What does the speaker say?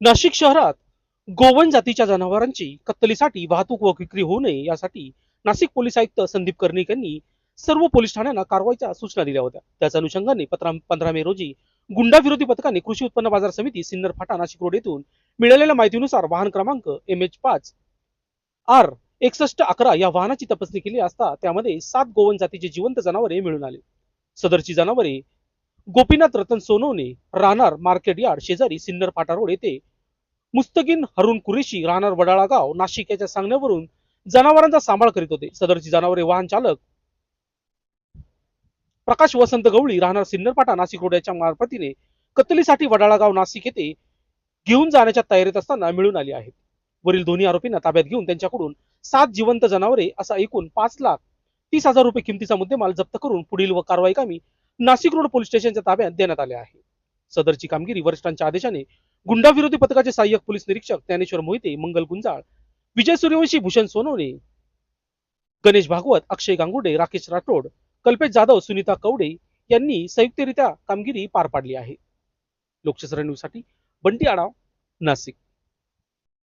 नाशिक शहरात गोवन जातीच्या जनावरांची कत्तलीसाठी वाहतूक व विक्री होऊ नये यासाठी नाशिक पोलीस आयुक्त संदीप कर्णिक यांनी सर्व पोलीस ठाण्यांना कारवाईच्या सूचना दिल्या होत्या. त्याच अनुषंगाने पंधरा मे रोजी गुंडा विरोधी पथकाने कृषी उत्पन्न बाजार समिती सिन्नर फाटा नाशिक रोड येथून मिळालेल्या माहितीनुसार वाहन क्रमांक एम एच पाच आर एकसष्ट अकरा या वाहनाची तपासणी केली असता त्यामध्ये सात गोवन जातीचे जिवंत जनावरे मिळून आले. सदरची जनावरे गोपीनाथ रतन सोनवणे राहणार मार्केट यार्ड शेजारी सिन्नर फाटा रोड येथे. मुस्तकीन हरुण कुरेशी राहणार वडाळा गाव नाशिक याच्या सांगण्यावरून जनावरांचा सांभाळ करीत होते. सदरची जनावरे वाहन चालक प्रकाश वसंत गवळी राहणार सिन्नरपाटा नाशिक रोड याच्या मार्फतीने कत्तलीसाठी वडाळा गाव नाशिक येथे घेऊन जाण्याच्या तयारीत असताना मिळून आली आहेत. वरील दोन्ही आरोपींना ताब्यात घेऊन त्यांच्याकडून सात जिवंत जनावरे असा एकूण पाच लाख तीस हजार रुपये किमतीचा मुद्देमाल जप्त करून पुढील व कारवाई कामी नाशिक रोड पोलीस स्टेशनच्या ताब्यात देण्यात आले आहे. सदरची कामगिरी वरिष्ठांच्या आदेशाने गुंडा विरोधी पथकाचे सहाय्यक पोलीस निरीक्षक ज्ञानेश्वर मोहिते मंगल गुंजाळ विजय सूर्यवंशी भूषण सोनवणे गणेश भागवत अक्षय गांगुडे राकेश राठोड कल्पेश जाधव सुनीता कवडे यांनी संयुक्तरित्या कामगिरी पार पाडली आहे. लोकशाही न्यूजसाठी बंटी आढाव नाशिक.